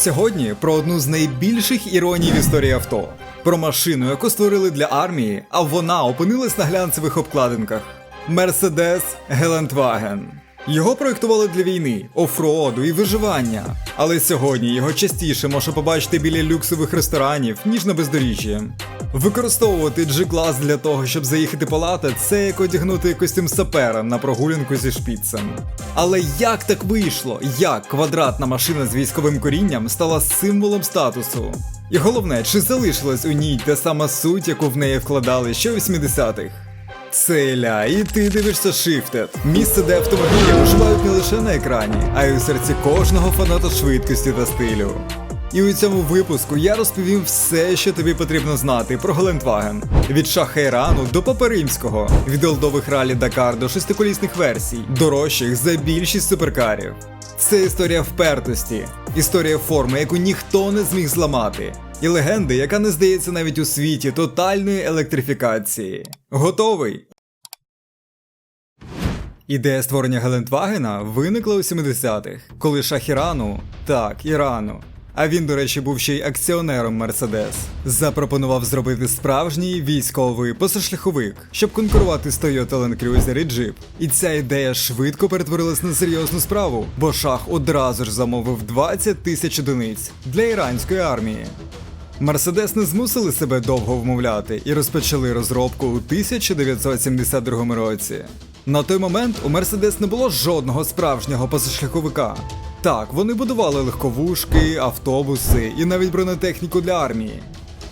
Сьогодні про одну з найбільших іроній в історії авто. Про машину, яку створили для армії, а вона опинилась на глянцевих обкладинках. Мерседес Гелендваген. Його проєктували для війни, офроду і виживання. Але сьогодні його частіше можна побачити біля люксових ресторанів, ніж на бездоріжжі. Використовувати G-клас для того, щоб заїхати по лата, це як одягнути костюм сапера на прогулянку зі шпіцем. Але як так вийшло? Як квадратна машина з військовим корінням стала символом статусу? І головне, чи залишилась у ній та сама суть, яку в неї вкладали ще у 80-х? Це Ілля, і ти дивишся Shifted. Місце, де автомобілі оживають не лише на екрані, а й у серці кожного фаната швидкості та стилю. І у цьому випуску я розповім все, що тобі потрібно знати про Гелендваген. Від шаха Ірану до Папи Римського, від олдових ралі Дакар до шестиколісних версій, дорожчих за більшість суперкарів. Це історія впертості, історія форми, яку ніхто не зміг зламати, і легенди, яка не здається навіть у світі тотальної електрифікації. Готовий? Ідея створення Гелендвагена виникла у 70-х, коли шах Ірану, так, Ірану, а він, до речі, був ще й акціонером Мерседес, запропонував зробити справжній військовий позашляховик, щоб конкурувати з Toyota Land Cruiser і Jeep. І ця ідея швидко перетворилась на серйозну справу, бо шах одразу ж замовив 20 тисяч одиниць для іранської армії. Мерседес не змусили себе довго вмовляти і розпочали розробку у 1972 році. На той момент у Мерседес не було жодного справжнього позашляховика. Так, вони будували легковушки, автобуси і навіть бронетехніку для армії.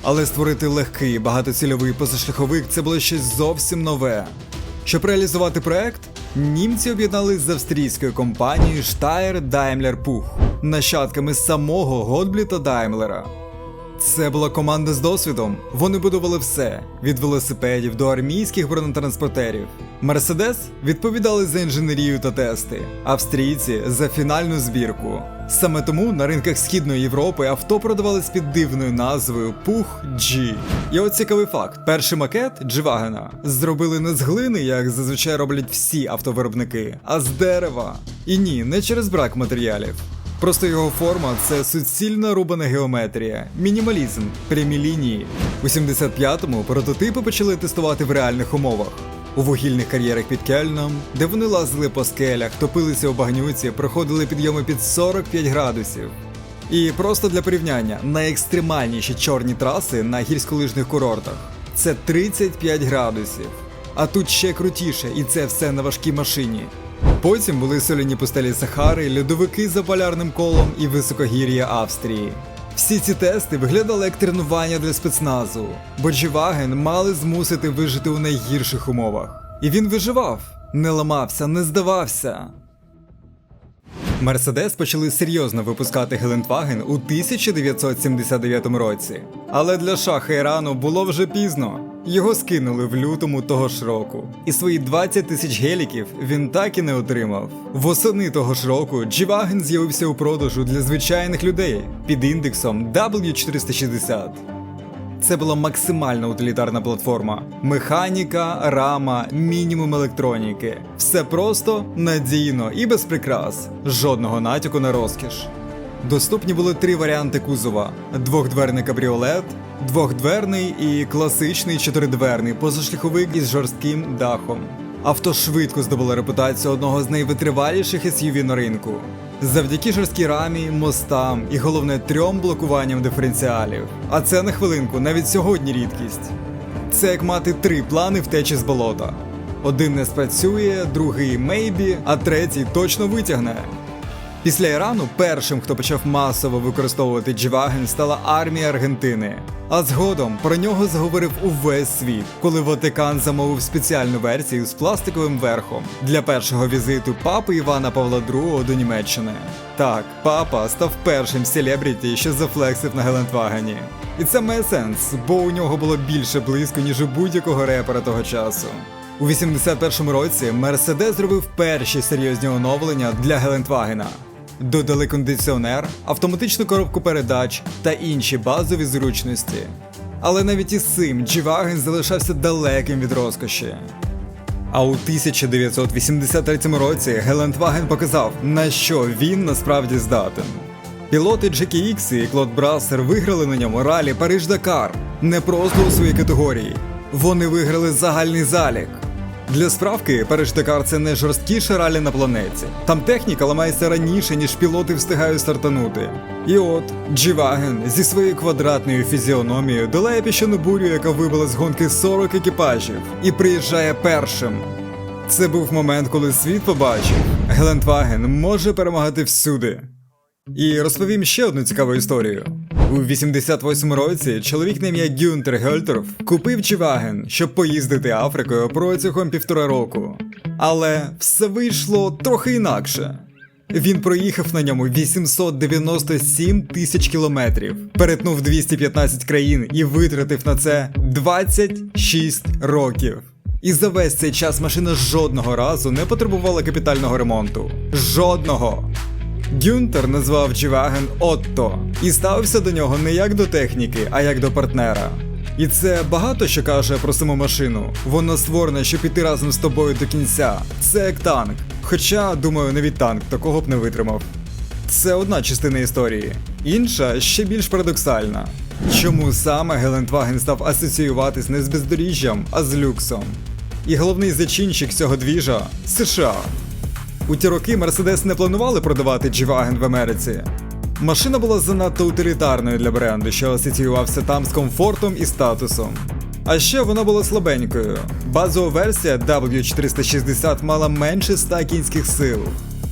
Але створити легкий багатоцільовий позашляховик це було щось зовсім нове. Щоб реалізувати проект, німці об'єдналися з австрійською компанією Steyr Daimler Puch, нащадками самого Готбліта Даймлера. Це була команда з досвідом. Вони будували все від велосипедів до армійських бронетранспортерів. Мерседес відповідали за інженерію та тести, австрійці за фінальну збірку. Саме тому на ринках Східної Європи авто продавались під дивною назвою Puch G. І от цікавий факт: перший макет G-Wagen зробили не з глини, як зазвичай роблять всі автовиробники, а з дерева. І ні, не через брак матеріалів. Просто його форма це суцільна рубана геометрія, мінімалізм, прямі лінії. У 75-му прототипи почали тестувати в реальних умовах. У вугільних кар'єрах під Кельном, де вони лазили по скелях, топилися у багнюці, проходили підйоми під 45 градусів. І просто для порівняння, найекстремальніші чорні траси на гірськолижних курортах це 35 градусів. А тут ще крутіше, і це все на важкій машині. Потім були соляні пустелі Сахари, льодовики за полярним колом і високогір'я Австрії. Всі ці тести виглядали як тренування для спецназу, бо G-Wagen мали змусити вижити у найгірших умовах. І він виживав, не ламався, не здавався. Мерседес почали серйозно випускати Гелендваген у 1979 році. Але для шаха Ірану було вже пізно. Його скинули в лютому того ж року. І свої 20 тисяч геліків він так і не отримав. Восени того ж року G-Wagen з'явився у продажу для звичайних людей під індексом W460. Це була максимально утилітарна платформа. Механіка, рама, мінімум електроніки. Все просто, надійно і без прикрас. Жодного натяку на розкіш. Доступні були три варіанти кузова: двохдверний кабріолет, двохдверний і класичний чотиридверний позашляховик із жорстким дахом. Авто швидко здобуло репутацію одного з найвитриваліших SUV на ринку. Завдяки жорсткій рамі, мостам і головне трьом блокуванням диференціалів. А це на хвилинку, навіть сьогодні рідкість. Це як мати три плани втечі з болота. Один не спрацює, другий мейбі, а третій точно витягне. Після Ірану першим, хто почав масово використовувати G-Wagen, стала армія Аргентини. А згодом про нього заговорив увесь світ, коли Ватикан замовив спеціальну версію з пластиковим верхом для першого візиту папи Івана Павла II до Німеччини. Так, папа став першим селебріті, що зафлексив на Гелендвагені. І це має сенс, бо у нього було більше близько, ніж у будь-якого репера того часу. У 81-му році Мерседес зробив перші серйозні оновлення для Гелендвагена. Додали кондиціонер, автоматичну коробку передач та інші базові зручності. Але навіть із цим G-Wagen залишався далеким від розкоші. А у 1983 році Гелендваген показав, на що він насправді здатен. Пілоти GKX і Клод Брассер виграли на ньому ралі Париж-Дакар не просто у своїй категорії. Вони виграли загальний залік. Для справки, Париж-Дакар це не ралі на планеті. Там техніка ламається раніше, ніж пілоти встигають стартанути. І от G-Wagen зі своєю квадратною фізіономією долає піщану бурю, яка вибила з гонки 40 екіпажів, і приїжджає першим. Це був момент, коли світ побачив, Гелендваген може перемагати всюди. І розповім ще одну цікаву історію. У 88 році чоловік на ім'я Гюнтер Гельтеров купив Чіваген, щоб поїздити Африкою протягом півтора року. Але все вийшло трохи інакше. Він проїхав на ньому 897 тисяч кілометрів, перетнув 215 країн і витратив на це 26 років. І за весь цей час машина жодного разу не потребувала капітального ремонту. Жодного. Гюнтер назвав G-Wagen Отто і ставився до нього не як до техніки, а як до партнера. І це багато що каже про саму машину. Вона створена, щоб іти разом з тобою до кінця. Це як танк. Хоча, думаю, навіть танк такого б не витримав. Це одна частина історії. Інша ще більш парадоксальна. Чому саме Гелендваген став асоціюватись не з бездоріжжям, а з люксом? І головний зачинщик цього двіжа США. У ті роки Мерседес не планували продавати G-Wagen в Америці. Машина була занадто утилітарною для бренду, що асоціювався там з комфортом і статусом. А ще вона була слабенькою. Базова версія W460 мала менше 100 кінських сил.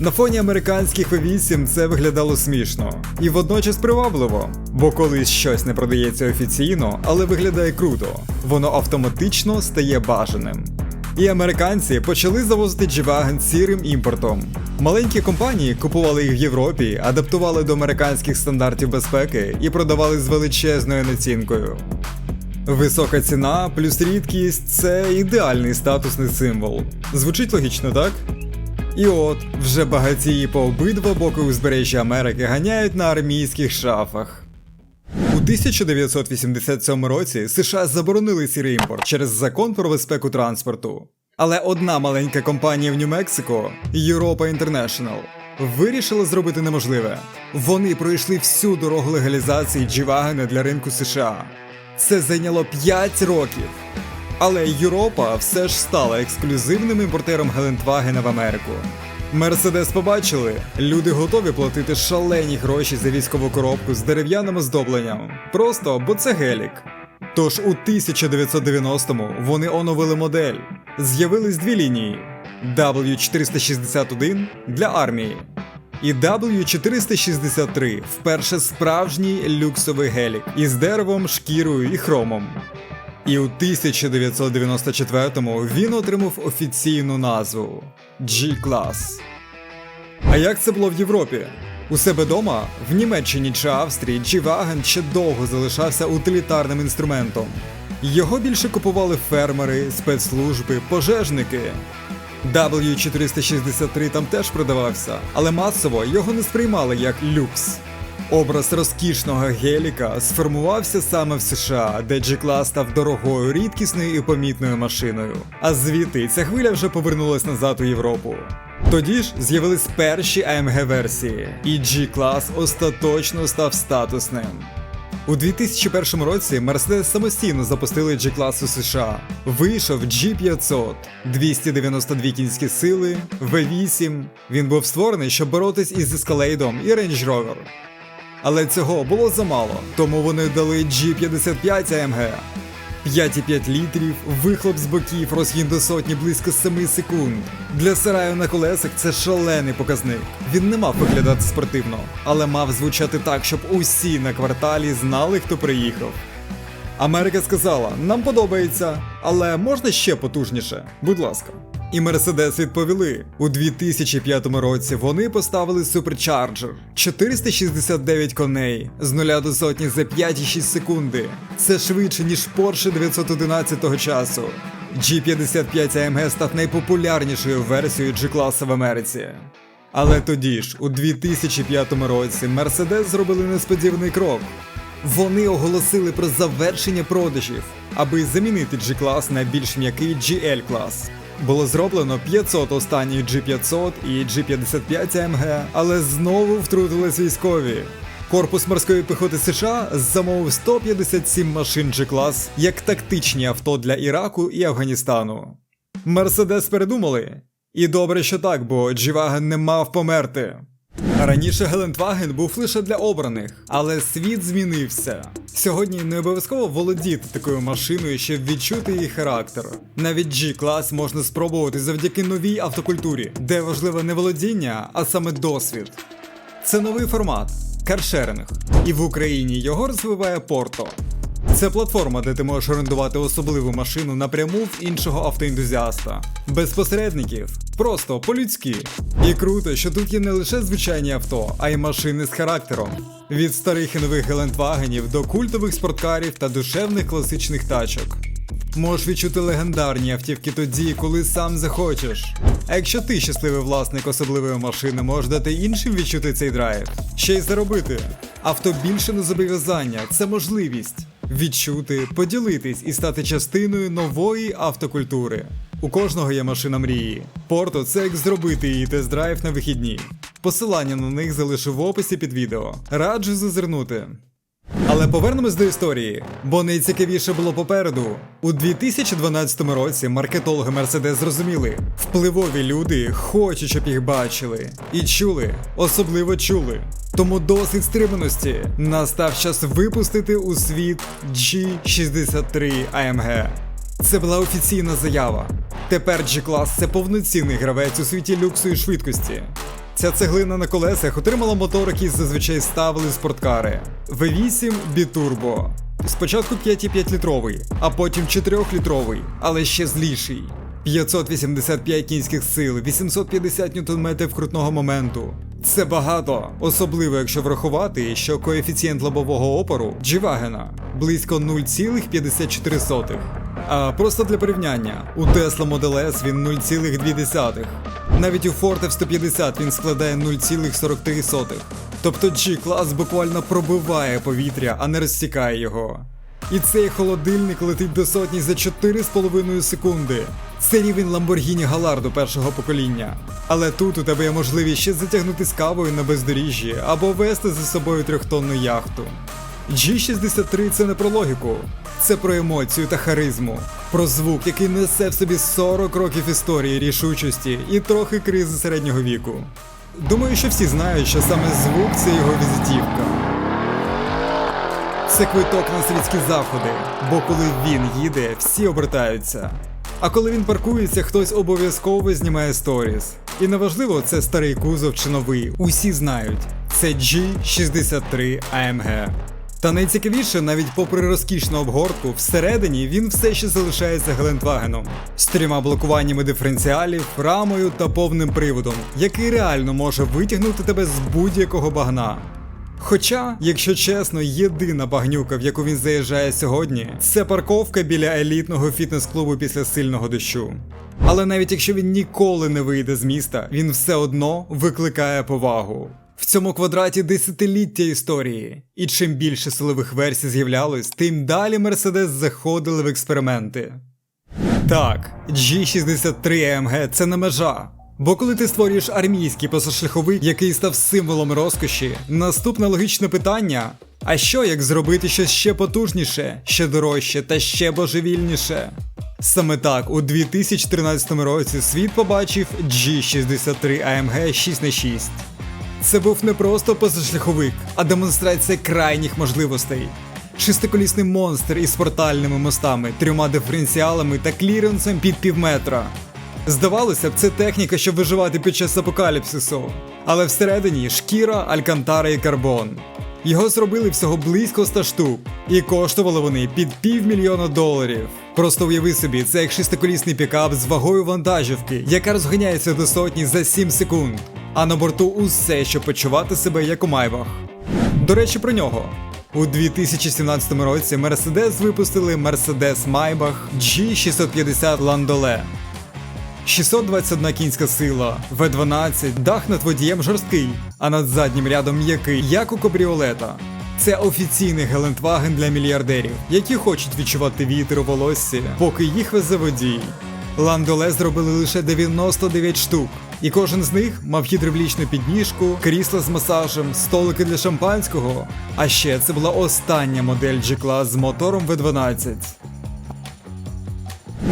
На фоні американських V8 це виглядало смішно і водночас привабливо, бо коли щось не продається офіційно, але виглядає круто, воно автоматично стає бажаним. І американці почали завозити G-Wagen сірим імпортом. Маленькі компанії купували їх в Європі, адаптували до американських стандартів безпеки і продавали з величезною націнкою. Висока ціна плюс рідкість це ідеальний статусний символ. Звучить логічно, так? І от вже багатії по обидва боки узбережжя Америки ганяють на армійських шафах. У 1987 році США заборонили сірий імпорт через закон про безпеку транспорту. Але одна маленька компанія в Нью-Мексико, Europa International, вирішила зробити неможливе. Вони пройшли всю дорогу легалізації G-Wagen для ринку США. Це зайняло 5 років. Але Європа все ж стала ексклюзивним імпортером Гелендвагена в Америку. Мерседес побачили, люди готові платити шалені гроші за військову коробку з дерев'яним оздобленням. Просто бо це гелік. Тож у 1990-му вони оновили модель. З'явились дві лінії: W461 для армії і W463 вперше справжній люксовий гелік із деревом, шкірою і хромом. І у 1994-му він отримав офіційну назву G-Class. А як це було в Європі? У себе дома, в Німеччині чи Австрії, G-Wagen ще довго залишався утилітарним інструментом. Його більше купували фермери, спецслужби, пожежники. W463 там теж продавався, але масово його не сприймали як люкс. Образ розкішного геліка сформувався саме в США, де G-Class став дорогою, рідкісною і помітною машиною. А звідти ця хвиля вже повернулась назад у Європу. Тоді ж з'явились перші AMG версії, і G-Class остаточно став статусним. У 2001 році Mercedes самостійно запустили G-клас у США. Вийшов G500, 292 кінські сили, V8. Він був створений, щоб боротись із Escalade і Range Rover. Але цього було замало, тому вони дали G55 AMG. 5,5 літрів, вихлоп з боків, розгін до сотні близько 7 секунд. Для сараю на колесах це шалений показник. Він не мав виглядати спортивно, але мав звучати так, щоб усі на кварталі знали, хто приїхав. Америка сказала: нам подобається, але можна ще потужніше, будь ласка. І Мерседес відповіли у 2005 році. Вони поставили Supercharger 469 коней з 0 до сотні за 5,6 секунди. Це швидше ніж Porsche 911 часу. G55 AMG став найпопулярнішою версією G-класа в Америці. Але тоді ж, у 2005 році, Мерседес зробили несподіваний крок. Вони оголосили про завершення продажів, аби замінити G-клас на більш м'який GL-клас. Було зроблено 500 останніх G500 і G55 АМГ, але знову втрутились військові. Корпус морської піхоти США замовив 157 машин G-клас як тактичні авто для Іраку і Афганістану. Мерседес передумали. І добре, що так, бо G-Wagon не мав померти. Раніше Гелендваген був лише для обраних, але світ змінився. Сьогодні не обов'язково володіти такою машиною, щоб відчути її характер. Навіть G-клас можна спробувати завдяки новій автокультурі, де важливе не володіння, а саме досвід. Це новий формат каршеринг, і в Україні його розвиває Порто. Це платформа, де ти можеш орендувати особливу машину напряму в іншого автоентузіаста. Без посередників, просто по-людськи. І круто, що тут є не лише звичайні авто, а й машини з характером. Від старих і нових гелендвагенів до культових спорткарів та душевних класичних тачок. Можеш відчути легендарні автівки тоді, коли сам захочеш. А якщо ти щасливий власник особливої машини, можеш дати іншим відчути цей драйв. Ще й заробити. Авто більше не зобов'язання, це можливість відчути, поділитись і стати частиною нової автокультури. У кожного є машина мрії. Порто це як зробити її тест-драйв на вихідні. Посилання на них залишу в описі під відео. Раджу зазирнути. Але повернемось до історії, бо найцікавіше було попереду. У 2012 році маркетологи Mercedes зрозуміли, впливові люди хочуть, щоб їх бачили і чули, особливо чули. Тому досить стриманості настав час випустити у світ G63 AMG. Це була офіційна заява. Тепер G-клас це повноцінний гравець у світі люксу і швидкості. Ця цеглина на колесах отримала мотор, який зазвичай ставили спорткари. V8 Biturbo. Спочатку 5,5 літровий, а потім 4-літровий, але ще зліший. 585 кінських сил, 850 ньютон-метрів крутного моменту. Це багато, особливо якщо врахувати, що коефіцієнт лобового опору G-Wagen близько 0,54. А просто для порівняння, у Tesla Model S він 0,2. Навіть у Ford F-150 він складає 0,43. Тобто G-клас буквально пробиває повітря, а не розтікає його. І цей холодильник летить до сотні за 4,5 секунди. Це рівень Lamborghini Gallardo першого покоління. Але тут у тебе є можливість ще затягнути з кавою на бездоріжжі або вести за собою трьохтонну яхту. G63 це не про логіку, це про емоцію та харизму, про звук, який несе в собі 40 років історії, рішучості і трохи кризи середнього віку. Думаю, що всі знають, що саме звук це його візитівка. Це квиток на світські заходи, бо коли він їде, всі обертаються. А коли він паркується, хтось обов'язково знімає сторіс. І неважливо, це старий кузов чи новий, усі знають. Це G63 AMG. Та найцікавіше, навіть попри розкішну обгортку, всередині він все ще залишається Гелендвагеном з трьома блокуваннями диференціалів, рамою та повним приводом, який реально може витягнути тебе з будь-якого багна. Хоча, якщо чесно, єдина багнюка, в яку він заїжджає сьогодні, це парковка біля елітного фітнес-клубу після сильного дощу. Але навіть якщо він ніколи не вийде з міста, він все одно викликає повагу. В цьому квадраті десятиліття історії, і чим більше силових версій з'являлось, тим далі Мерседес заходили в експерименти. Так, G63 AMG це не межа. Бо коли ти створюєш армійський позашляховик, який став символом розкоші, наступне логічне питання: а що як зробити щось ще потужніше, ще дорожче та ще божевільніше? Саме так, у 2013 році світ побачив G63 AMG 6х6. Це був не просто позашляховик, а демонстрація крайніх можливостей. Шестиколісний монстр із портальними мостами, трьома диференціалами та кліренсом під півметра. Здавалося б, це техніка, щоб виживати під час апокаліпсису. Але всередині шкіра, алькантара і карбон. Його зробили всього близько 100 штук, і коштували вони під півмільйона доларів. Просто уяви собі, це як шестиколісний пікап з вагою вантажівки, яка розганяється до сотні за 7 секунд. А на борту усе, щоб почувати себе як у майвах. До речі, про нього. У 2017 році Mercedes випустили Mercedes Maybach G650 Landaulet. 621 кінська сила, V12, дах над водієм жорсткий, а над заднім рядом м'який, як у кабріолета. Це офіційний Гелендваген для мільярдерів, які хочуть відчувати вітер у волоссі, поки їх везе водій. Ландоле зробили лише 99 штук, І кожен з них мав гідравлічну підніжку, крісла з масажем, столики для шампанського. А ще це була остання модель G-Class з мотором V12.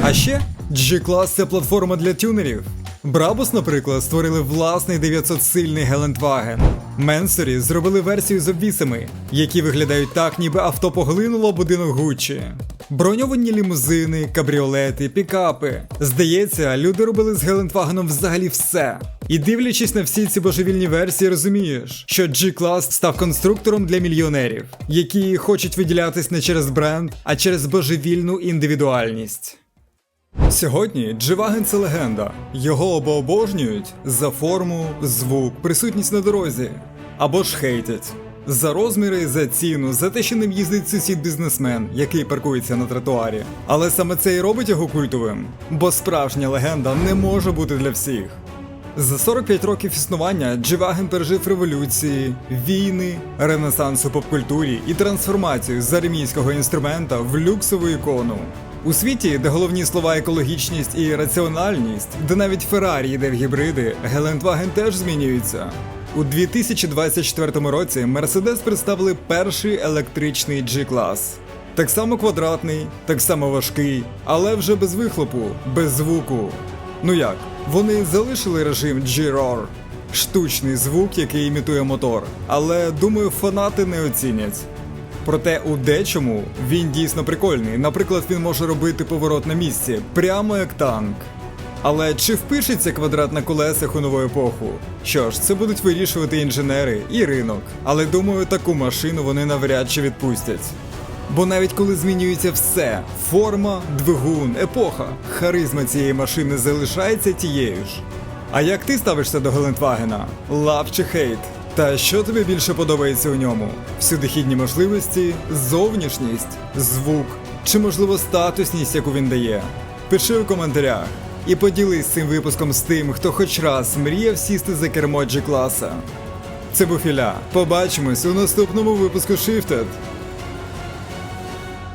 А ще G-Class це платформа для тюнерів. Брабус, наприклад, створили власний 900-сильний Гелендваген. Менсорі зробили версію з обвісами, які виглядають так, ніби авто поглинуло будинок Гуччі. Броньовані лімузини, кабріолети, пікапи. Здається, люди робили з Гелендвагеном взагалі все. І дивлячись на всі ці божевільні версії, розумієш, що G-Class став конструктором для мільйонерів, які хочуть виділятись не через бренд, а через божевільну індивідуальність. Сьогодні G-Wagen – це легенда. Його або обожнюють за форму, звук, присутність на дорозі, або ж хейтять. За розміри, за ціну, за те, що ним їздить сусід бізнесмен, який паркується на тротуарі. Але саме це і робить його культовим, бо справжня легенда не може бути для всіх. За 45 років існування G-Wagen пережив революції, війни, ренесанс у попкультурі і трансформацію з армійського інструмента в люксову ікону. У світі, де головні слова екологічність і раціональність, де навіть Феррарі йде в гібриди, Гелендваген теж змінюється. У 2024 році Mercedes представили перший електричний G-клас. Так само квадратний, так само важкий, але вже без вихлопу, без звуку. Ну як, вони залишили режим G-Roar, штучний звук, який імітує мотор, але думаю, фанати не оцінять. Проте у дечому він дійсно прикольний. Наприклад, він може робити поворот на місці, прямо як танк. Але чи впишеться квадрат на колесах у нову епоху? Що ж, це будуть вирішувати інженери і ринок. Але думаю, таку машину вони навряд чи відпустять. Бо навіть коли змінюється все форма, двигун, епоха, харизма цієї машини залишається тією ж. А як ти ставишся до Гелендвагена? Лав чи хейт? Та що тобі більше подобається у ньому? Всюдихідні можливості, зовнішність, звук чи можливо статусність, яку він дає? Пиши у коментарях і поділись цим випуском з тим, хто хоч раз мріяв сісти за кермо G-класа. Це був Ілля. Побачимось у наступному випуску Shifted.